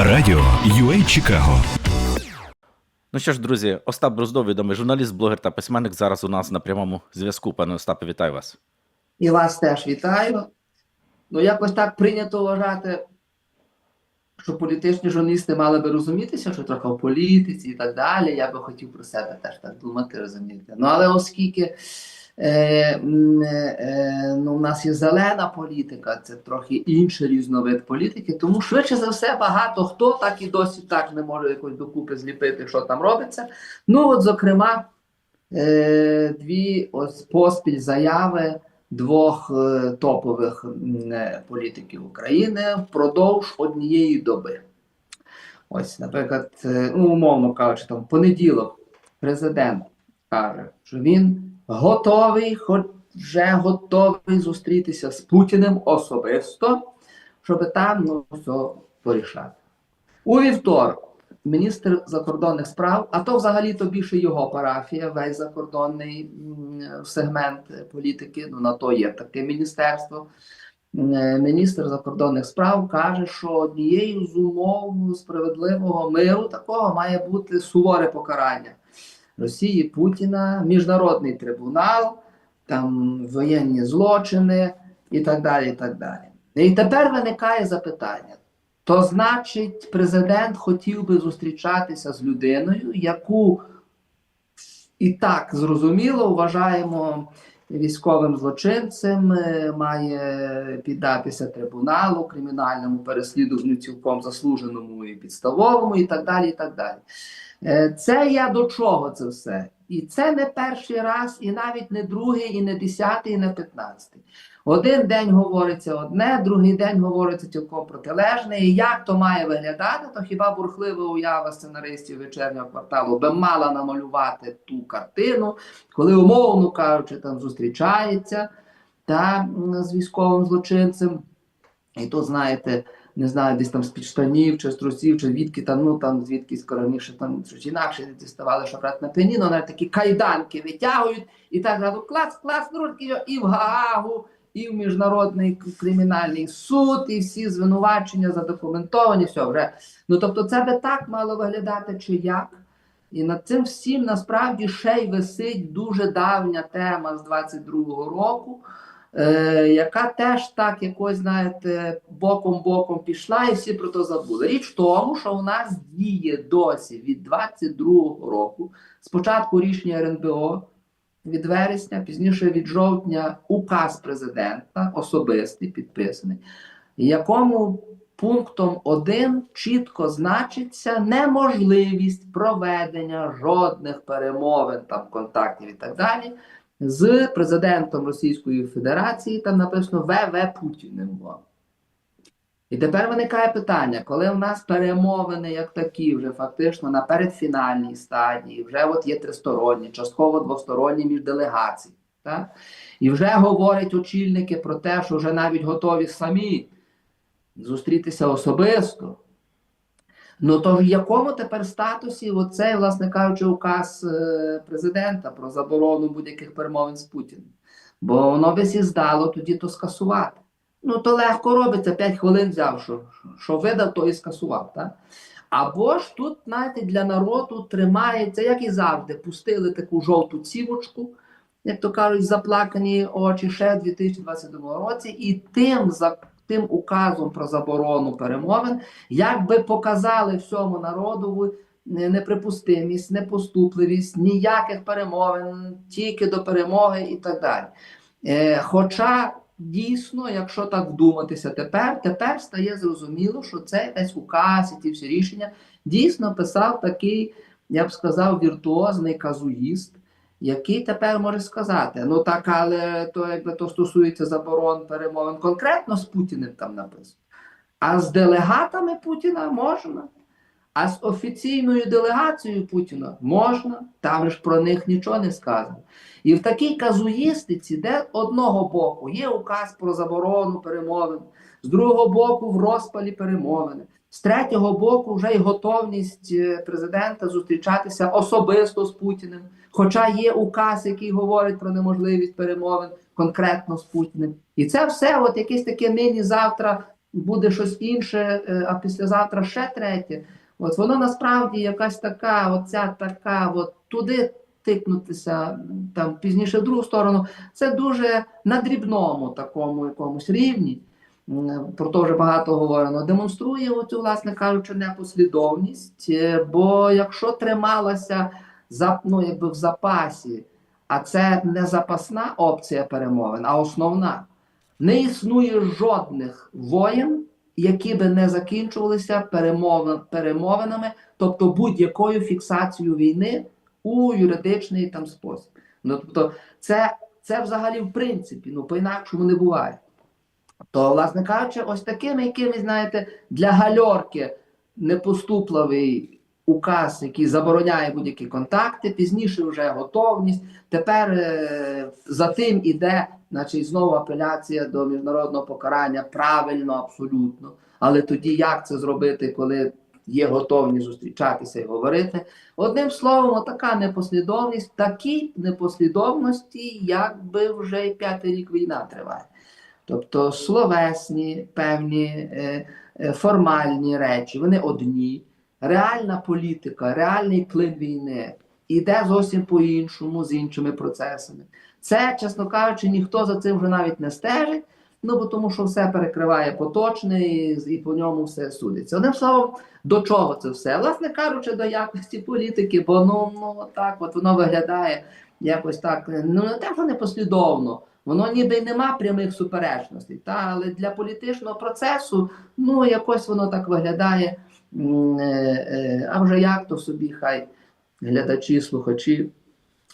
Радіо UA Чикаго. Ну що ж, друзі, Остап Броздов, відомий журналіст, блогер та письменник. Зараз у нас на прямому зв'язку. Пане Остапе, вітаю вас. І вас теж вітаю. Ну, якось так прийнято вважати, що політичні журналісти мали би розумітися, що трохи в політиці і так далі. Я би хотів про себе теж так думати, розумієте. Ну, але оскільки ну, у нас є зелена політика, це трохи інший різновид політики, тому швидше за все багато хто так і досі так не може якось докупи зліпити, що там робиться. Ну, от, зокрема, е, дві ось поспіль заяви двох е, топових е, політиків України впродовж однієї доби. Ось, наприклад, е, ну, умовно кажучи, там в понеділок президент каже, що він готовий, хоч вже готовий зустрітися з Путіним особисто, щоб там ну, все порішати. У вівторок міністр закордонних справ, а то взагалі то більше його парафія, весь закордонний сегмент політики. Ну на то є таке міністерство. Е, Міністр закордонних справ каже, що однією з умов справедливого миру такого має бути суворе покарання Росії, Путіна, міжнародний трибунал, там воєнні злочини і так далі. І так далі. І тепер виникає запитання: то значить, президент хотів би зустрічатися з людиною, яку і так зрозуміло вважаємо військовим злочинцем, е, має піддатися трибуналу, кримінальному переслідуванню цілком заслуженому і підставовому, і так далі. і так далі. Е, Це я до чого це все? І це не перший раз, і навіть не другий, і не десятий, і не п'ятнадцятий. Один день говориться одне, другий день говориться цілком протилежне. І як то має виглядати, то хіба бурхлива уява сценаристів вечірнього кварталу би мала намалювати ту картину, коли, умовно кажучи, там зустрічається та, з військовим злочинцем. І тут, знаєте, не знаю, десь там з-під штанів, чи з трусів, чи звідки там, ну там звідкись раніше там щось інакше діставали, що брати на піаніно, навіть такі кайданки витягують, і так зразу клац, клац, ну, такі, і в Гаагу, і в Міжнародний кримінальний суд, і всі звинувачення задокументовані, все вже. Ну тобто, це би так мало виглядати, чи як. І над цим всім насправді ще й висить дуже давня тема з 22-го року, яка теж так якось, знаєте, боком-боком пішла, і всі про то забули. Річ в тому, що у нас діє досі від 22-го року, спочатку рішення РНБО від вересня, пізніше від жовтня, указ президента, особистий, підписаний, якому пунктом 1 чітко значиться неможливість проведення жодних перемовин, там, контактів і так далі з президентом Російської Федерації, там написано ВВ Путіним. І тепер виникає питання, коли в нас перемовини як такі, вже фактично на передфінальній стадії, вже от є тристоронні, частково двосторонні між делегацій. Так? І вже говорять очільники про те, що вже навіть готові самі зустрітися особисто. Ну то в якому тепер статусі оцей, власне кажучи, указ е, президента про заборону будь-яких перемовин з Путіним? Бо воно би здало тоді то скасувати. Ну то легко робиться, 5 хвилин взяв, що, що видав, то і скасував. Так? Або ж тут, знаєте, для народу тримається, як і завжди, пустили таку жовту цівочку, як то кажуть, заплакані очі ще в 2022 році, і тим за тим указом про заборону перемовин, якби показали всьому народу неприпустимість, непоступливість, ніяких перемовин, тільки до перемоги і так далі. Е, хоча дійсно, якщо так вдуматися тепер, тепер стає зрозуміло, що цей весь указ і ті всі рішення дійсно писав такий, я б сказав, віртуозний казуїст, який тепер може сказати: ну так, але то якби то стосується заборон перемовин конкретно з Путіним там написано. А з делегатами Путіна можна. А з офіційною делегацією Путіна можна, там ж про них нічого не сказано. І в такій казуїстиці, де одного боку є указ про заборону перемовин, з другого боку в розпалі перемовини, з третього боку вже й готовність е, президента зустрічатися особисто з Путіним. Хоча є указ, який говорить про неможливість перемовин конкретно з Путіним. І це все, от якесь таке нині завтра буде щось інше, е, а післязавтра ще третє. От воно насправді якась така, оця така, от туди тикнутися, там пізніше в другу сторону. Це дуже на дрібному такому якомусь рівні. М, Про то вже багато говорено. Демонструє оцю, власне кажучи, непослідовність. е, Бо якщо трималася за, ну, якби в запасі, а це не запасна опція перемовин, а основна. Не існує жодних воєн, які би не закінчувалися перемовин, перемовинами, тобто будь-якою фіксацією війни у юридичний там спосіб. Ну, тобто, це, це взагалі в принципі, ну по-інакшому не буває. То, власне кажучи, ось такими якимись, знаєте, для гальорки непоступливий указ, який забороняє будь-які контакти, пізніше вже готовність. Тепер е, за тим іде, значить, знову апеляція до міжнародного покарання правильно, абсолютно. Але тоді як це зробити, коли є готовність зустрічатися і говорити? Одним словом, така непослідовність, такій непослідовності, якби вже й п'ятий рік війна триває. Тобто словесні певні е, е, формальні речі, вони одні. Реальна політика, реальний плин війни іде зовсім по-іншому, з іншими процесами. Це, чесно кажучи, ніхто за цим вже навіть не стежить, ну бо тому що все перекриває поточне і, і по ньому все судиться. Одним словом, до чого це все? Власне кажучи, до якості політики, бо ну, ну так от воно виглядає якось так, ну не те, що непослідовно. Воно ніби й нема прямих суперечностей, та, але для політичного процесу ну якось воно так виглядає. Е, е, А вже як то собі, хай глядачі, слухачі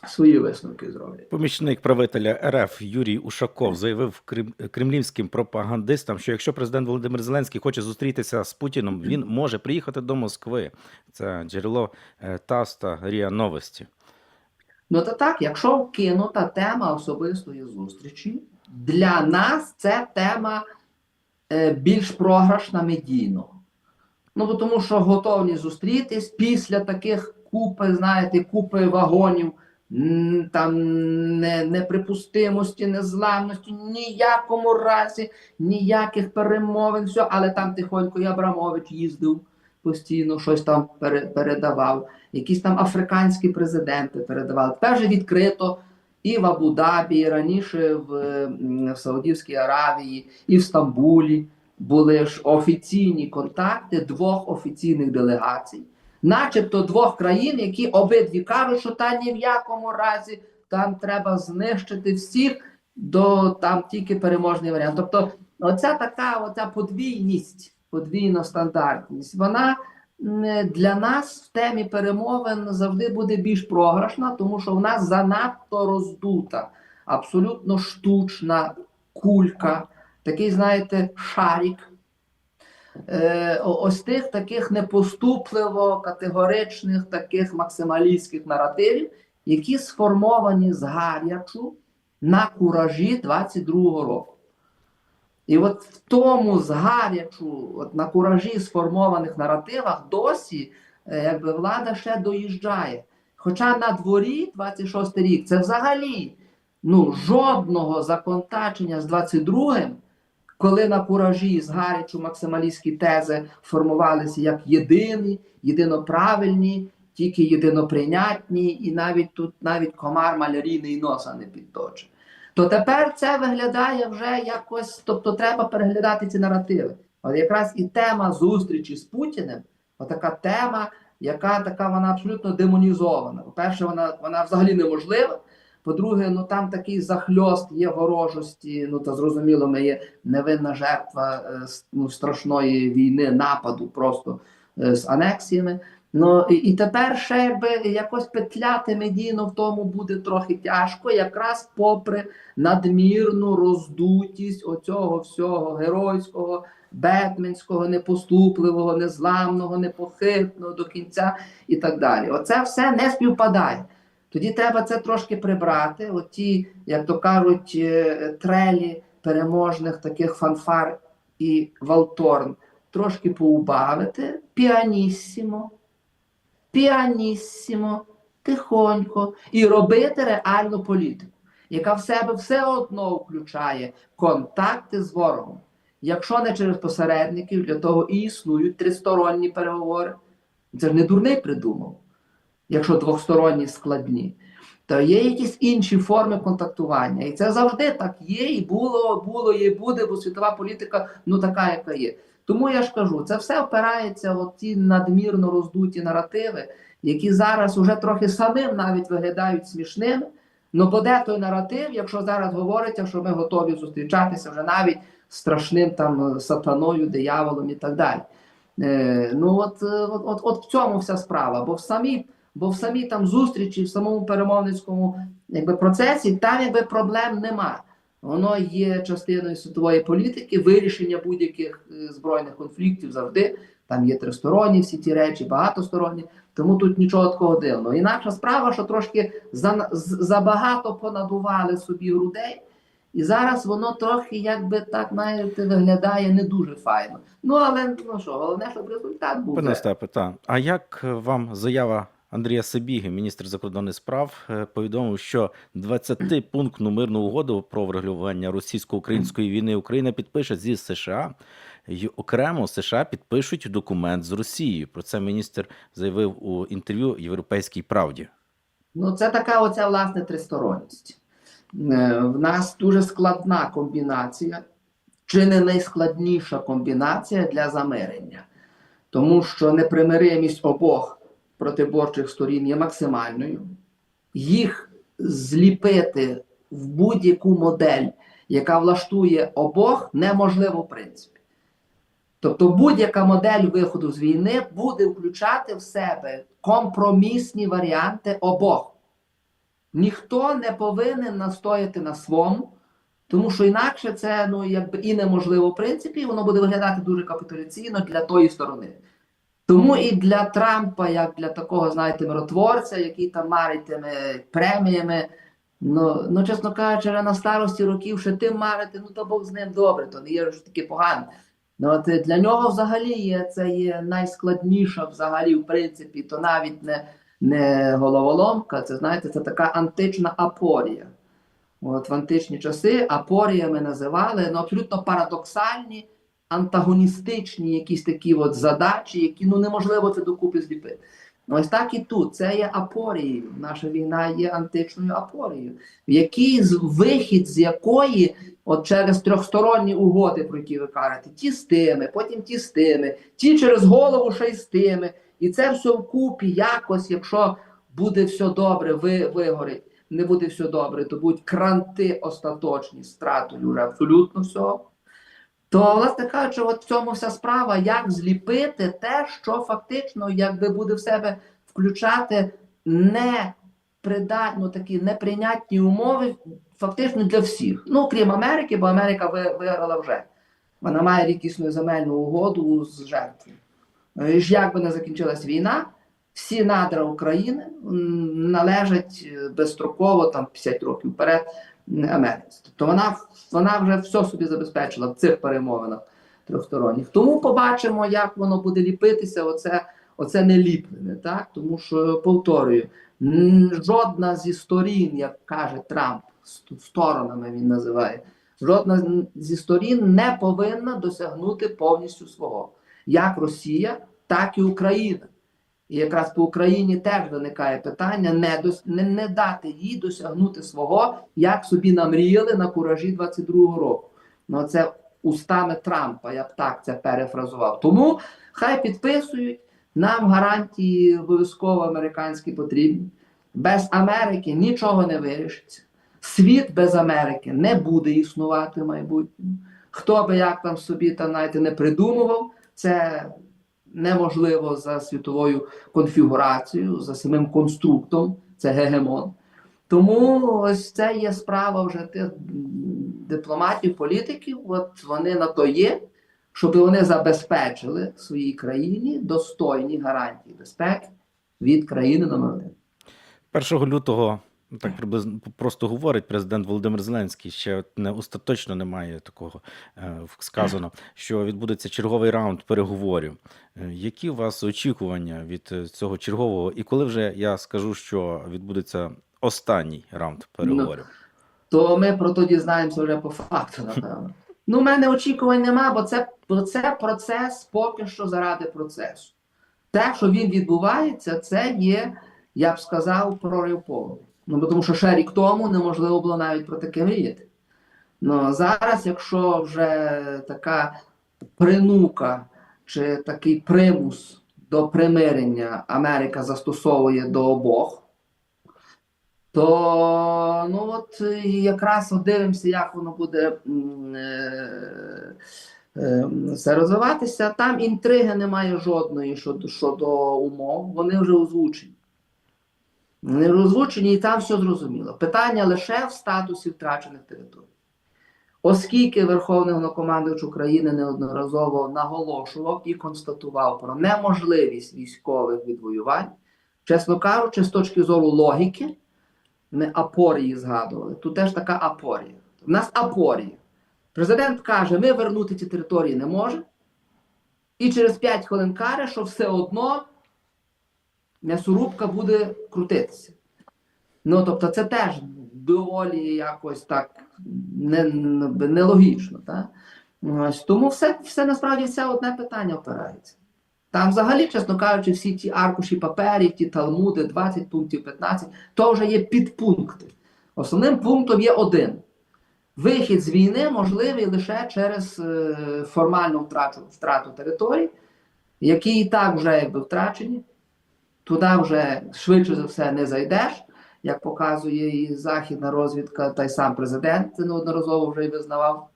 свої висновки зроблять. Помічник правителя РФ Юрій Ушаков заявив крем- кремлівським пропагандистам, що якщо президент Володимир Зеленський хоче зустрітися з Путіном, він може приїхати до Москви. Це джерело е, ТАСС та РІА Новості. Ну то так, якщо вкинута тема особистої зустрічі, для нас це тема е, більш програшна медійно. Ну, тому що готовність зустрітись після таких купи, знаєте, купи вагонів, там не, неприпустимості, незламності, ніякому разі, ніяких перемовин, все, але там тихонько і Абрамович їздив постійно, щось там передавав, якісь там африканські президенти передавали. Тепер вже відкрито і в Абу-Дабі, і раніше в, в Саудівській Аравії, і в Стамбулі були ж офіційні контакти двох офіційних делегацій, начебто двох країн, які обидві кажуть, що та ні в якому разі там треба знищити всіх до там тільки переможний варіант. Тобто, оця така оця подвійність, подвійна стандартність, вона для нас в темі перемовин завжди буде більш програшна, тому що в нас занадто роздута, абсолютно штучна кулька такий, знаєте, шарик. Е, ось тих таких непоступливо категоричних, таких максималістських наративів, які сформовані з гарячу на куражі 22-го року. І от в тому згарячу, от на куражі сформованих наративах досі е, якби влада ще доїжджає. Хоча на дворі 26 рік це взагалі ну, жодного законтачення з 22-м, коли на куражі з гарячу максималістські тези формувалися як єдині, єдиноправильні, тільки єдиноприйнятні, і навіть тут навіть комар малярійний носа не підточить. То тепер це виглядає вже якось, тобто треба переглядати ці наративи. От якраз і тема зустрічі з Путіним, отака тема, яка така вона абсолютно демонізована. По-перше, вона, вона взагалі неможлива. По-друге, ну там такий захльост є ворожості. Ну то зрозуміло, ми є невинна жертва е, ну, страшної війни, нападу просто е, з анексіями. Ну і, і тепер ще якби якось петляти медійно в тому буде трохи тяжко, якраз попри надмірну роздутість оцього всього геройського, бетменського, непоступливого, незламного, непохитного до кінця і так далі. Оце все не співпадає. Тоді треба це трошки прибрати. Оті, як то кажуть, е, трелі переможних таких фанфар і валторн трошки поубавити, піаніссімо, піаніссімо, тихонько, і робити реальну політику, яка в себе все одно включає контакти з ворогом, якщо не через посередників, для того і існують тристоронні переговори. Це ж не дурний придумав, якщо двосторонні складні. То є якісь інші форми контактування. І це завжди так є, і було, було, і буде, бо світова політика ну така, яка є. Тому я ж кажу, це все опирається в ті надмірно роздуті наративи, які зараз уже трохи самим навіть виглядають смішними. Ну, бо де той наратив, якщо зараз говориться, що ми готові зустрічатися вже навіть страшним там сатаною, дияволом і так далі. Е, ну от, е, от, от, от в цьому вся справа. Бо в самій, бо в самій там зустрічі, в самому перемовницькому якби, процесі там якби проблем нема. Воно є частиною світової політики, вирішення будь-яких е, збройних конфліктів завжди. Там є тристоронні всі ті речі, багатосторонні. Тому тут нічого такого дивного. Інакша справа, що трошки забагато понадували собі грудей, і зараз воно трохи, якби так знаєте, виглядає не дуже файно. Ну але ну що, головне, щоб результат був. Пане Остапе, та. А як вам заява Андрія Сибіги, міністр закордонних справ, е, повідомив, що 20-пунктну мирну угоду про врегулювання російсько-української війни Україна підпише зі США, і окремо США підпишуть документ з Росією. Про це міністр заявив у інтерв'ю Європейській правді. Ну, це така оця власне тристоронність. Е, В нас дуже складна комбінація, чи не найскладніша комбінація для замирення, тому що непримиримість обох протиборчих сторін є максимальною. Їх зліпити в будь-яку модель, яка влаштує обох, неможливо в принципі. Тобто будь-яка модель виходу з війни буде включати в себе компромісні варіанти обох. Ніхто не повинен настояти на своєму, тому що інакше це ну, якби і неможливо, в принципі, воно буде виглядати дуже капітуляційно для тої сторони. Тому і для Трампа, як для такого, знаєте, миротворця, який там марить тими преміями, ну, ну чесно кажучи, на старості років ще тим марити, ну то Бог з ним добре, то не є ж таке погане. Ну, от е, для нього взагалі є це є найскладніша взагалі, в принципі, то навіть не, не головоломка, це знаєте, це така антична апорія. От в античні часи апоріями називали ну, абсолютно парадоксальні, антагоністичні якісь такі от задачі, які ну неможливо це докупи зліпити. Ну, Ось так і тут. Це є апорією. Наша війна є античною апорією, в якій вихід з якої от через трьохсторонні угоди, про які ви кажете, ті з тими, потім ті з тими, ті через голову ще й з тими. І це все вкупі якось, якщо буде все добре, ви, вигорить, не буде все добре, то будуть кранти остаточні, стратою абсолютно всього. То, власне кажучи, от в цьому вся справа, як зліпити те, що фактично якби буде в себе включати не придатно такі неприйнятні умови, фактично для всіх. Ну, крім Америки, бо Америка ви- виграла вже. Вона має рідкісну земельну угоду з жертвою. Е, ж Як би не закінчилась війна, всі надра України належать безстроково, там 50 років вперед, Америці. Тобто вона, вона вже все собі забезпечила в цих перемовинах трьохсторонніх. Тому побачимо, як воно буде ліпитися. Оце, оце не ліплене, так? Тому що повторюю, жодна зі сторін, як каже Трамп, сторонами він називає, жодна зі сторін не повинна досягнути повністю свого. Як Росія, так і Україна. І якраз по Україні теж виникає питання не, дос, не, не дати їй досягнути свого, як собі намріяли на куражі 22-го року. Ну це устами Трампа, я б так це перефразував. Тому хай підписують, нам гарантії обов'язково американські потрібні. Без Америки нічого не вирішиться. Світ без Америки не буде існувати в майбутньому. Хто би як там собі там знаєте, не придумував, це неможливо за світовою конфігурацією, за самим конструктом, це гегемон. Тому ось це є справа вже тих дипломатів, політиків. От вони на то є, щоб вони забезпечили своїй країні достойні гарантії безпеки від країни номер один. 1 лютого, так приблизно просто говорить президент Володимир Зеленський. Ще не остаточно немає такого е, сказано, що відбудеться черговий раунд переговорів. Е, Які у вас очікування від е, цього чергового? І коли вже я скажу, що відбудеться останній раунд переговорів? То ми про то дізнаємося вже по факту, напевно. Ну, в мене очікувань нема, бо це, бо це процес поки що заради процесу. Те, що він відбувається, це є, я б сказав, прорив повний. Ну, тому що ще рік тому неможливо було навіть про таке мріяти. Ну, зараз, якщо вже така принука чи такий примус до примирення Америка застосовує до обох, то ну от якраз от дивимося, як воно буде е, е, все розвиватися. Там інтриги немає жодної щодо, щодо умов, вони вже озвучені. Вже і там все зрозуміло. Питання лише в статусі втрачених територій. Оскільки Верховний Головнокомандувач України неодноразово наголошував і констатував про неможливість військових відвоювань, чесно кажучи, з точки зору логіки, ми апорії згадували. Тут теж така апорія. У нас апорія. Президент каже, ми вернути ці території не можемо. І через 5 хвилин каже, що все одно м'ясорубка буде крутитися. Ну, тобто, це теж доволі якось так не- нелогічно. Так? Ось, тому все, все насправді все одне питання опирається. Там взагалі, чесно кажучи, всі ті аркуші паперів, ті талмуди, 20 пунктів, 15, то вже є підпункти. Основним пунктом є один. Вихід з війни можливий лише через е, формальну втрату, втрату територій, які і так вже якби втрачені. Туди вже швидше за все не зайдеш, як показує і західна розвідка, та й сам президент неодноразово вже й визнавав.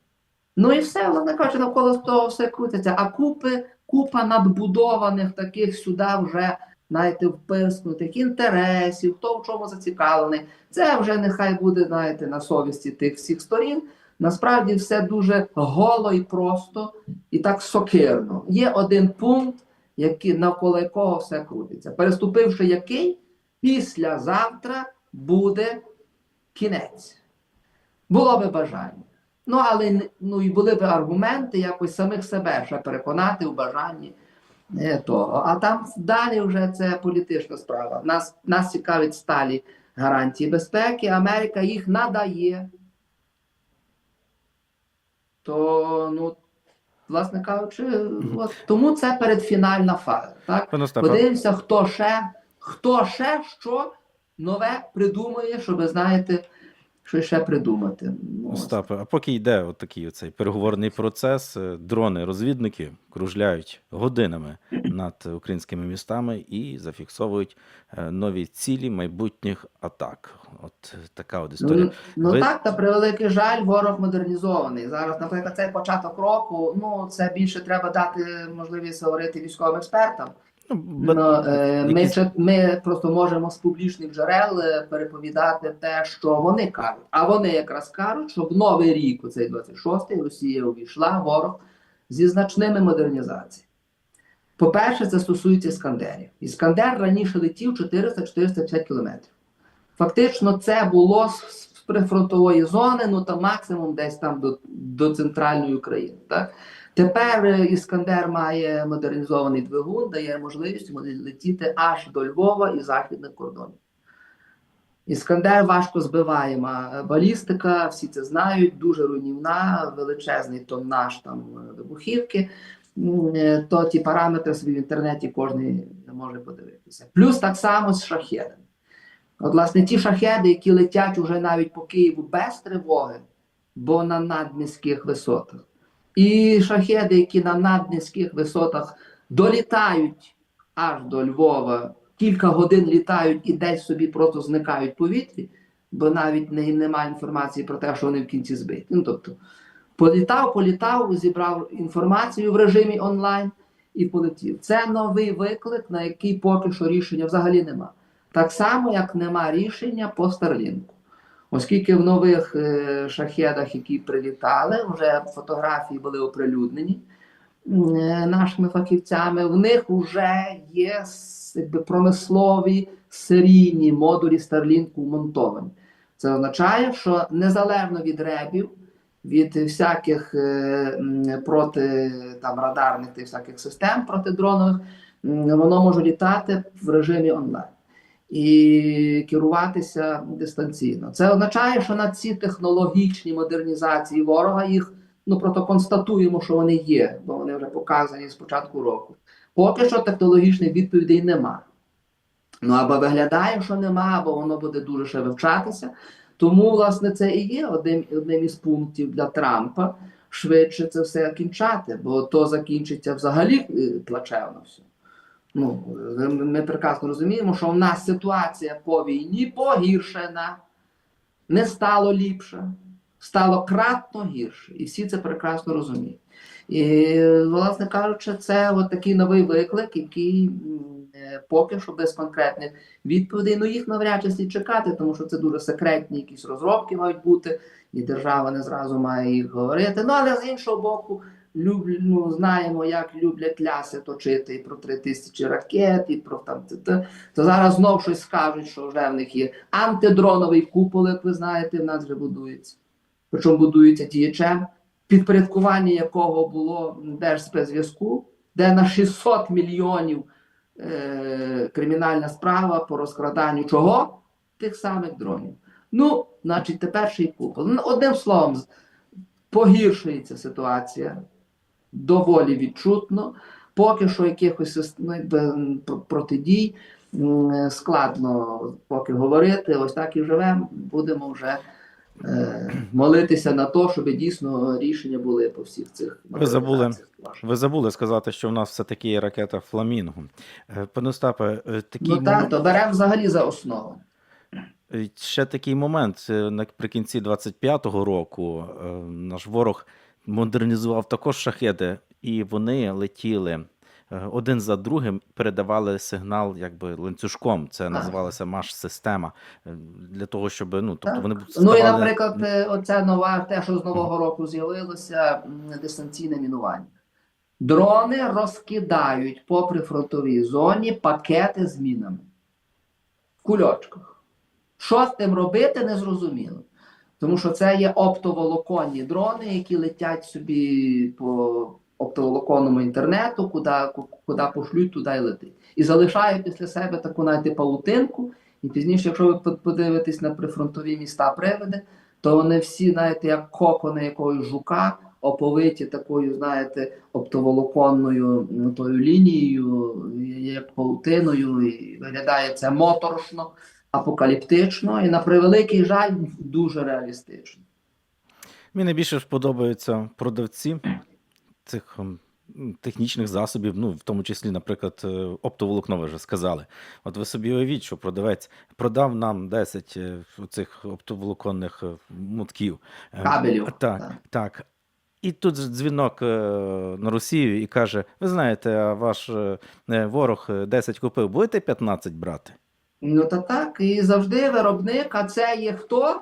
Ну і все, власне кажучи, навколо того все крутиться. А купи, купа надбудованих таких сюди вже, знаєте, впирснутих інтересів, хто в чому зацікавлений. Це вже нехай буде, знаєте, на совісті тих всіх сторін. Насправді все дуже голо і просто, і так сокирно. Є один пункт, який, навколо якого все крутиться. Переступивши який, післязавтра буде кінець. Було би бажання. Ну, але ну, і були б аргументи якось самих себе ще переконати в бажанні е, того. А там далі вже це політична справа. Нас, нас цікавить сталі гарантії безпеки. Америка їх надає. То, ну, власне кажучи, от, тому це передфінальна фаза. Так? Подивимося, хто ще, хто ще що нове придумає, щоб, знаєте, що ще придумати. Ну. Остапе, а поки йде от такий оцей переговорний процес, е, дрони-розвідники кружляють годинами над українськими містами і зафіксовують е, нові цілі майбутніх атак. От така от історія. Ну, ну Ви- так, та превеликий жаль, ворог модернізований. Зараз, наприклад, цей початок року, ну це більше треба дати можливість говорити військовим експертам. Ну, бе- Ну, е, ми, ми просто можемо з публічних джерел е, переповідати те, що вони кажуть. А вони якраз кажуть, що в новий рік, у цей 26-й, Росія увійшла ворог зі значними модернізаціями. По-перше, це стосується іскандерів. Іскандер раніше летів 400-450 кілометрів. Фактично, це було з прифронтової зони, ну там максимум десь там до, до центральної України. Так? Тепер Іскандер має модернізований двигун, дає можливість летіти аж до Львова і західних кордонів. Іскандер важко збиваєма балістика, всі це знають, дуже руйнівна, величезний тоннаж там вибухівки. То ті параметри собі в інтернеті кожен може подивитися. Плюс так само з шахедами. От, власне, ті шахеди, які летять уже навіть по Києву без тривоги, бо на наднизьких висотах. І шахеди, які на наднизьких висотах долітають аж до Львова, кілька годин літають і десь собі просто зникають в повітрі, бо навіть не, немає інформації про те, що вони в кінці збиті. Ну, тобто, політав, політав, зібрав інформацію в режимі онлайн і полетів. Це новий виклик, на який поки що рішення взагалі нема. Так само, як нема рішення по Старлінку. Оскільки в нових е, шахедах, які прилітали, вже фотографії були оприлюднені е, нашими фахівцями, в них вже є якби, промислові серійні модулі Starlink вмонтовані. Це означає, що незалежно від ребів, від всяких е, проти там, радарних та всяких систем протидронових, воно може літати в режимі онлайн і керуватися дистанційно. Це означає, що на ці технологічні модернізації ворога їх Ну просто констатуємо, що вони є, бо вони вже показані з початку року. Поки що технологічних відповідей нема. Ну або виглядає, що нема, або воно буде дуже ще вивчатися. Тому, власне, це і є одним, одним із пунктів для Трампа швидше це все кінчати, бо то закінчиться взагалі е, плачевно все. Ну, ми ми прекрасно розуміємо, що в нас ситуація по війні погіршена, не стало ліпше, стало кратно гірше. І всі це прекрасно розуміють. І, власне кажучи, це от такий новий виклик, який е, поки що без конкретних відповідей. Ну їх навряд чи слід чекати, тому що це дуже секретні якісь розробки мають бути, і держава не зразу має їх говорити. Ну але з іншого боку, люблю, ну, знаємо, як люблять ляси точити і про три тисячі ракет, і про там т- т. то зараз знов щось скажуть, що вже в них є антидроновий купол, як ви знаєте, в нас вже будується. Причому будується діячем, підпорядкування якого було Держспецзв'язку, де на 600 мільйонів е, кримінальна справа по розкраданню чого? Тих самих дронів. Ну, значить, тепер ще й купол. Ну, Одним словом, погіршується ситуація доволі відчутно. Поки що якихось ну, протидій складно поки говорити. Ось так і живемо. Будемо вже е, молитися на те, щоб дійсно рішення були по всіх цих Ви забули. Ви забули сказати, що в нас все таки є ракета Фламінго. Е, Пане Остапе, е, такий Ну так, то беремо взагалі за основу. Е, Ще такий момент е, наприкінці 25-го року е, наш ворог модернізував також шахеди, і вони летіли е, один за другим, передавали сигнал якби ланцюжком. Це називалося маш-система е, для того, щоб ну тобто вони Ну і, наприклад, е, оце нова, те, що з нового року з'явилося, дистанційне мінування. Дрони розкидають по прифронтовій зоні пакети з мінами в кульочках. Що з тим робити, не зрозуміло. Тому що це є оптоволоконні дрони, які летять собі по оптоволоконному інтернету, куди, ку- куди пошлють, туди й летить. І залишають після себе таку навіть паутинку. І пізніше, якщо ви подивитесь на прифронтові міста привиди, то вони всі, знаєте, як кокони якогось жука, оповиті такою, знаєте, оптоволоконною тою лінією, як паутиною, і виглядає це моторошно, апокаліптично, і на превеликий жаль, дуже реалістично. Мені найбільше подобаються продавці цих технічних засобів, ну, в тому числі, наприклад, е, оптоволокно, ви вже сказали. От ви собі уявіть, що продавець продав нам 10 е, цих оптоволоконних е, мотків. Е, Кабелів, Так, так. так. І тут дзвінок на Росію і каже: ви знаєте, ваш ворог е, 10 купив, будете 15 брати? Ну та так, і завжди виробник, а це є хто?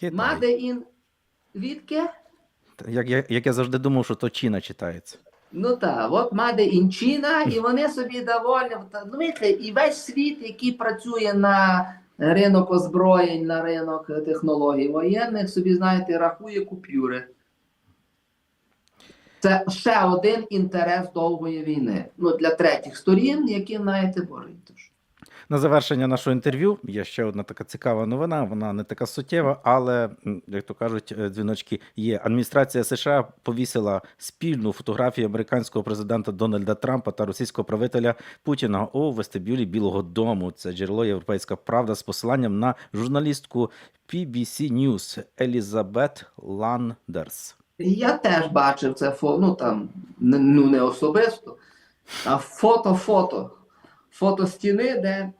Китай. Made in відки? Як, я- як я завжди думав, що то Чіна читається. Ну так, от Made in China, і вони собі доволі. Ну, видите, і весь світ, який працює на ринок озброєнь, на ринок технологій воєнних, собі, знаєте, рахує купюри. Це ще один інтерес довгої війни. Ну, для третіх сторін, які, знаєте, божий. На завершення нашого інтерв'ю є ще одна така цікава новина. Вона не така суттєва, але як то кажуть, е, дзвіночки є. Адміністрація США повісила спільну фотографію американського президента Дональда Трампа та російського правителя Путіна у вестибюлі Білого Дому. Це джерело Європейська Правда з посиланням на журналістку PBC News Елізабет Ландерс. Я теж бачив це фото, ну там ну не особисто, а фото-фото. Фото стіни, де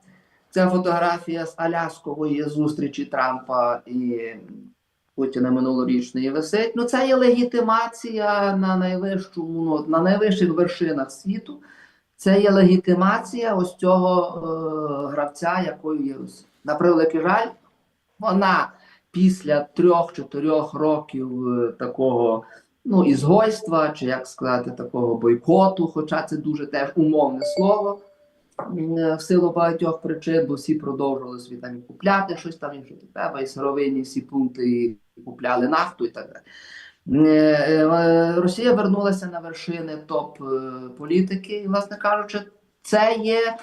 ця фотографія з Аляскової зустрічі Трампа і Путіна минулорічної висить. Ну, це є легітимація на найвищому, ну, на найвищих вершинах світу. Це є легітимація ось цього е, гравця, якою є Росія. На превеликий жаль, вона після трьох-чотирьох років е, такого ну, ізгойства, чи як сказати, такого бойкоту, хоча це дуже теж умовне слово в силу багатьох причин, бо всі продовжували собі там і купляти щось там, якщо треба, і сировинні всі пункти, і купляли нафту і так далі. Е, е, Росія вернулася на вершини топ е, політики, і, власне кажучи, це є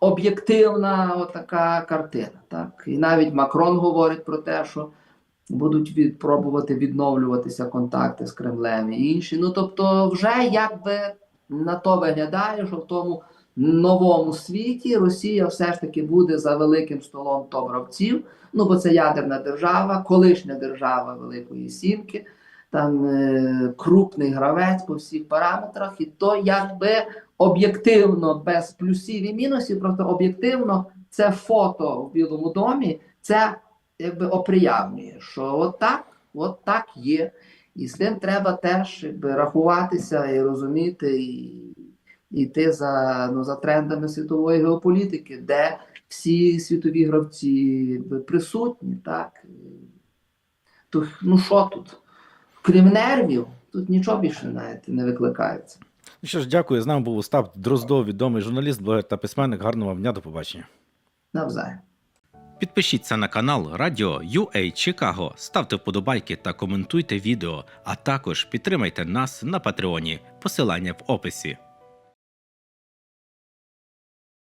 об'єктивна така картина. Так? І навіть Макрон говорить про те, що будуть від, пробувати відновлюватися контакти з Кремлем і інші. Ну тобто, вже якби на то виглядає, що в тому новому світі Росія все ж таки буде за великим столом топ-гравців. Ну бо це ядерна держава, колишня держава Великої Сімки, там е, крупний гравець по всіх параметрах, і то якби об'єктивно без плюсів і мінусів, просто об'єктивно це фото в Білому домі, це якби оприявнює, що от так, от є. І з тим треба теж якби, рахуватися і розуміти, і йти за, ну, за трендами світової геополітики, де всі світові гравці присутні, так. То, ну що тут? Крім нервів, тут нічого більше навіть не викликається. Ну що ж, дякую. З нами був Остап Дроздов, відомий журналіст, блогер та письменник. Гарного вам дня, до побачення. Навзаєм. Підпишіться на канал Радіо UA Чикаго, ставте вподобайки та коментуйте відео, а також підтримайте нас на Патреоні. Посилання в описі.